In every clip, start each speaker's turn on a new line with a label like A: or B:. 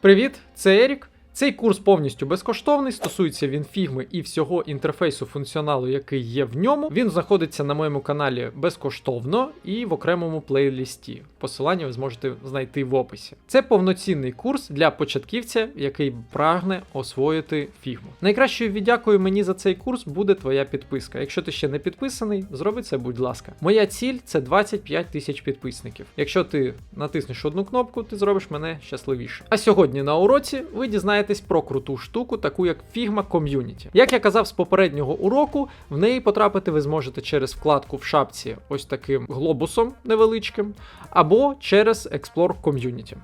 A: Привіт, це Ерік. Цей курс повністю безкоштовний, стосується він фігми і всього інтерфейсу функціоналу, який є в ньому. Він знаходиться на моєму каналі безкоштовно і в окремому плейлісті. Посилання ви зможете знайти в описі. Це повноцінний курс для початківця, який прагне освоїти фігму. Найкращою віддякою мені за цей курс буде твоя підписка. Якщо ти ще не підписаний, зроби це, будь ласка. Моя ціль це 25 тисяч підписників. Якщо ти натиснеш одну кнопку, ти зробиш мене щасливіше. А сьогодні на уроці ви дізнаєтесь про круту штуку, таку як Figma Community. Як я казав з попереднього уроку, в неї потрапити ви зможете через вкладку в шапці ось таким глобусом невеличким, або через Explore Community.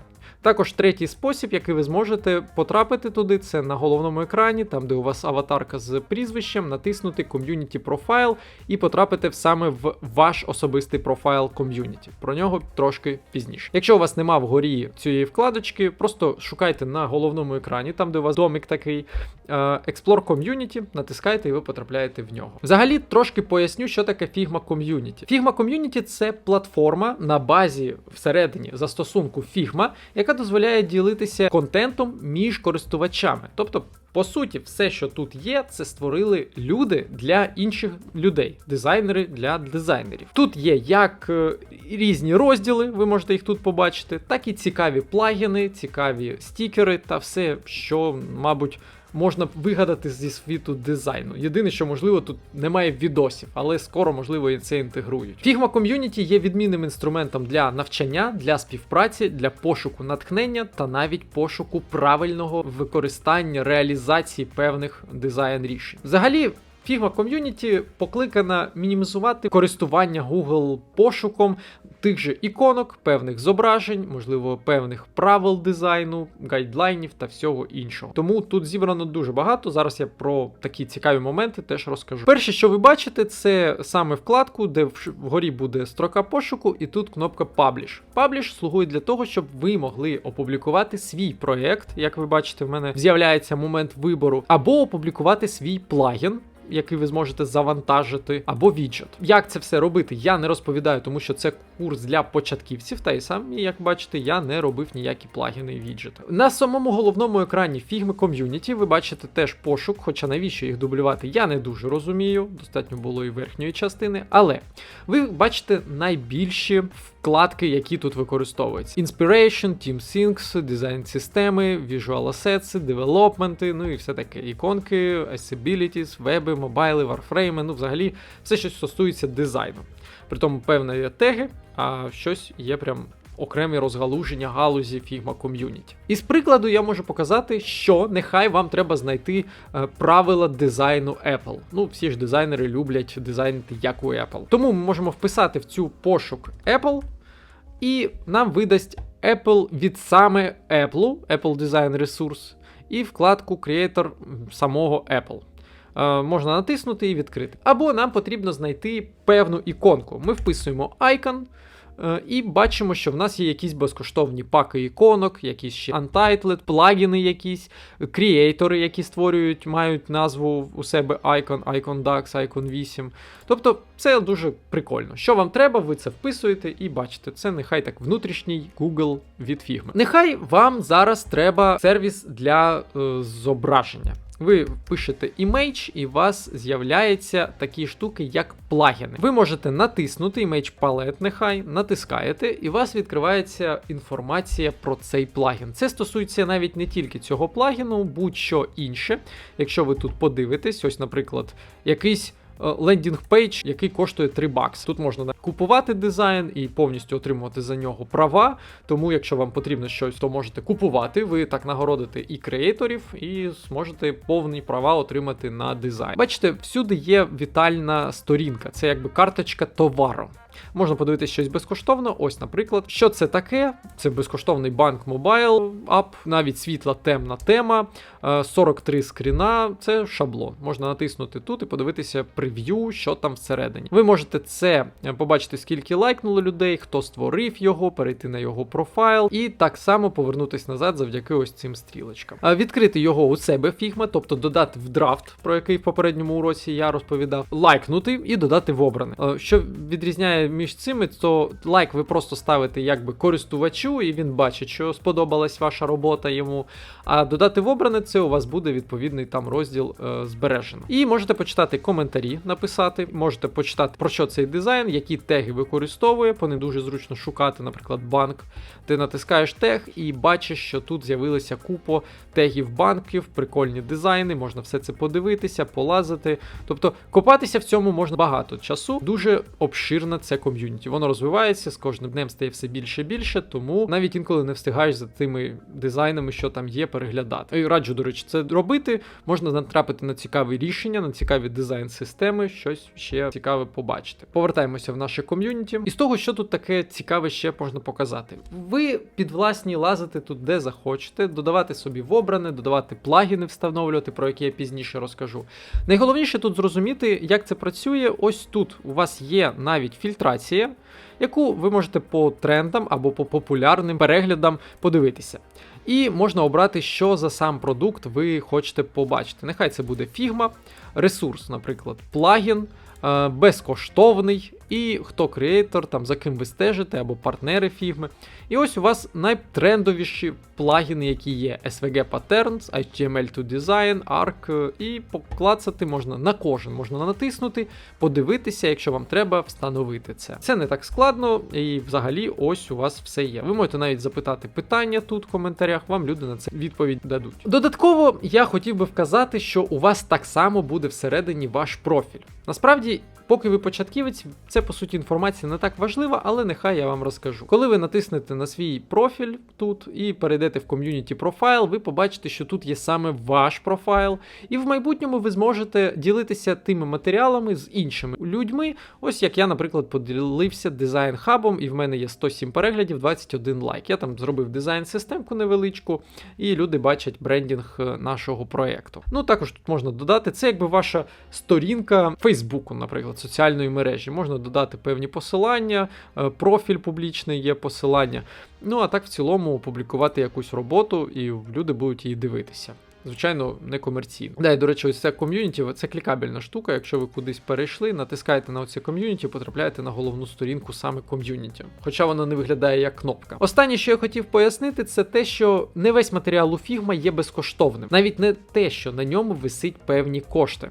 A: Також третій спосіб, який ви зможете потрапити туди, це на головному екрані, там де у вас аватарка з прізвищем, натиснути Community Profile і потрапити саме в ваш особистий профайл ком'юніті. Про нього трошки пізніше. Якщо у вас нема вгорі цієї вкладочки, просто шукайте на головному екрані, там де у вас домик такий, е, Explore Community, натискайте і ви потрапляєте в нього. Взагалі, трошки поясню, що таке Figma Community. Figma Community це платформа на базі всередині застосунку Figma, яка дозволяє ділитися контентом між користувачами. Тобто, по суті, все, що тут є, це створили люди для інших людей, дизайнери для дизайнерів. Тут є як е, різні розділи, ви можете їх тут побачити, так і цікаві плагіни, цікаві стікери та все, що, мабуть. Можна вигадати зі світу дизайну. Єдине, що можливо, тут немає відосів, але скоро, можливо, і це інтегрують. Figma Community є відмінним інструментом для навчання, для співпраці, для пошуку натхнення та навіть пошуку правильного використання реалізації певних дизайн рішень. Взагалі. Figma Community покликана мінімізувати користування Google пошуком тих же іконок, певних зображень, можливо, певних правил дизайну, гайдлайнів та всього іншого. Тому тут зібрано дуже багато. Зараз я про такі цікаві моменти теж розкажу. Перше, що ви бачите, це саме вкладку, де вгорі буде строка пошуку, і тут кнопка Publish. Publish слугує для того, щоб ви могли опублікувати свій проєкт. Як ви бачите, в мене з'являється момент вибору, або опублікувати свій плагін який ви зможете завантажити, або віджит. Як це все робити, я не розповідаю, тому що це курс для початківців, та й сам, як бачите, я не робив ніякі плагіни і віджити. На самому головному екрані Figma Community ви бачите теж пошук, хоча навіщо їх дублювати, я не дуже розумію. Достатньо було і верхньої частини. Але ви бачите найбільші вкладки, які тут використовуються: Inspiration, TeamSyncs, дизайн системи, Visual Assets, девелопменти, ну і все таке. Іконки, Accessibilities, веби, мобайли, варфрейми, ну взагалі все, що стосується дизайну. Притому певне є теги, а щось є прям. Окремі розгалуження галузі Figma Community. Із прикладу я можу показати, що нехай вам треба знайти е, правила дизайну Apple. Ну, всі ж дизайнери люблять дизайнити як у Apple. Тому ми можемо вписати в цю пошук Apple, і нам видасть Apple від саме Apple, Apple Design Resource, і вкладку Creator самого Apple. Е, можна натиснути і відкрити. Або нам потрібно знайти певну іконку. Ми вписуємо icon. е, І бачимо, що в нас є якісь безкоштовні паки іконок, якісь ще Untitled, плагіни якісь, креатори, які створюють, мають назву у себе Icon, Icon DAX, Icon 8. Тобто це дуже прикольно. Що вам треба, ви це вписуєте і бачите, це нехай так внутрішній Google від Figma. Нехай вам зараз треба сервіс для е, зображення. Ви пишете image, і у вас з'являються такі штуки, як плагіни. Ви можете натиснути image palette, нехай натискаєте, і у вас відкривається інформація про цей плагін. Це стосується навіть не тільки цього плагіну, будь-що інше. Якщо ви тут подивитесь, ось, наприклад, якийсь лендінг пейдж, який коштує 3 бакс. Тут можна купувати дизайн і повністю отримувати за нього права. Тому, якщо вам потрібно щось, то можете купувати. Ви так нагородите і креаторів, і зможете повні права отримати на дизайн. Бачите, всюди є вітальна сторінка, це якби карточка товару. Можна подивитися щось безкоштовно. Ось, наприклад, що це таке? Це безкоштовний банк мобайл ап, навіть світла темна тема, е, 43 скріна. Це шаблон. Можна натиснути тут і подивитися прев'ю, що там всередині. Ви можете це е, побачити, скільки лайкнуло людей, хто створив його, перейти на його профайл, і так само повернутися назад завдяки ось цим стрілочкам. Відкрити його у себе фігма, тобто додати в драфт, про який в попередньому уроці я розповідав, лайкнути і додати в обране. Е, Що відрізняє між цими, то лайк ви просто ставите якби користувачу, і він бачить, що сподобалась ваша робота йому. А додати в обране це у вас буде відповідний там розділ е, збережено. І можете почитати коментарі, написати, можете почитати про що цей дизайн, які теги використовує. По ним дуже зручно шукати, наприклад, банк. Ти натискаєш тег і бачиш, що тут з'явилася купа тегів банків, прикольні дизайни, можна все це подивитися, полазити. Тобто копатися в цьому можна багато часу. Дуже обширне це ком'юніті. Воно розвивається з кожним днем стає все більше і більше, тому навіть інколи не встигаєш за тими дизайнами, що там є, переглядати. І раджу, до речі, це робити. Можна натрапити на цікаві рішення, на цікаві дизайн-системи, щось ще цікаве побачити. Повертаємося в наше ком'юніті. І з того, що тут таке цікаве ще можна показати. Ви підвласні лазити тут де захочете, додавати собі в обране, додавати плагіни встановлювати, про які я пізніше розкажу. Найголовніше тут зрозуміти, як це працює. Ось тут у вас є навіть фільтрація, яку ви можете по трендам або по популярним переглядам подивитися. І можна обрати, що за сам продукт ви хочете побачити. Нехай це буде Figma, ресурс, наприклад, плагін, е, безкоштовний, і хто креатор, там за ким ви стежите, або партнери Figma. І ось у вас найтрендовіші плагіни, які є: SVG Patterns, HTML2 Design, Arc, і поклацати можна на кожен, можна натиснути, подивитися, якщо вам треба, встановити це. Це не так складно, і взагалі ось у вас все є. Ви можете навіть запитати питання тут в коментарях, вам люди на це відповідь дадуть. Додатково я хотів би вказати, що у вас так само буде всередині ваш профіль. Насправді. Поки ви початківець, це по суті інформація не так важлива, але нехай я вам розкажу. Коли ви натиснете на свій профіль тут і перейдете в ком'юніті профайл, ви побачите, що тут є саме ваш профайл, і в майбутньому ви зможете ділитися тими матеріалами з іншими людьми. Ось як я, наприклад, поділився дизайн хабом, і в мене є 107 переглядів, 21 лайк. Я там зробив дизайн-системку невеличку, і люди бачать брендінг е, нашого проєкту. Ну також тут можна додати це, якби ваша сторінка Фейсбуку, наприклад соціальної мережі. Можна додати певні посилання, е, профіль публічний є посилання. Ну а так в цілому опублікувати якусь роботу, і люди будуть її дивитися. Звичайно, не комерційно. Да, і, до речі, ось це ком'юніті, це клікабельна штука. Якщо ви кудись перейшли, натискаєте на оце ком'юніті, потрапляєте на головну сторінку саме ком'юніті. Хоча вона не виглядає як кнопка. Останнє, що я хотів пояснити, це те, що не весь матеріал у Figma є безкоштовним. Навіть не те, що на ньому висить певні кошти,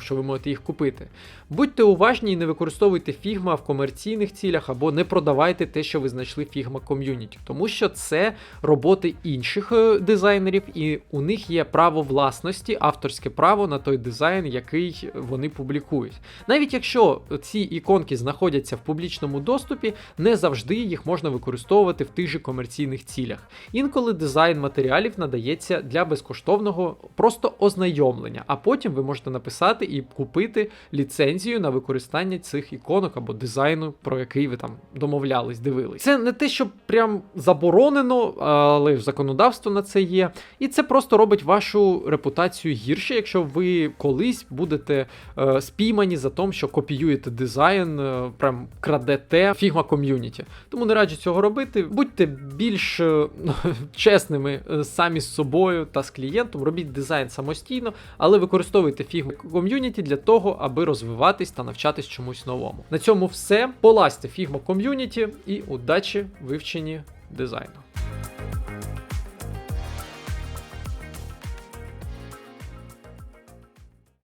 A: що ви можете їх купити. Будьте уважні і не використовуйте Figma в комерційних цілях або не продавайте те, що ви знайшли Figma ком'юніті, тому що це роботи інших е, дизайнерів, і у них є право власності, авторське право на той дизайн, який вони публікують. Навіть якщо ці іконки знаходяться в публічному доступі, не завжди їх можна використовувати в тих же комерційних цілях. Інколи дизайн матеріалів надається для безкоштовного просто ознайомлення, а потім ви можете написати і купити ліцензію на використання цих іконок або дизайну, про який ви там домовлялись, дивились. Це не те, що прям заборонено, але законодавство на це є. І це просто робить вашу репутацію гірше, якщо ви колись будете е, спіймані за тим, що копіюєте дизайн, е, прям крадете Figma ком'юніті. Тому не раджу цього робити. Будьте більш е, чесними е, самі з собою та з клієнтом, робіть дизайн самостійно, але використовуйте Figma ком'юніті для того, аби розвиватись та навчатись чомусь новому. На цьому все. Полазьте Figma ком'юніті і удачі вивченні дизайну.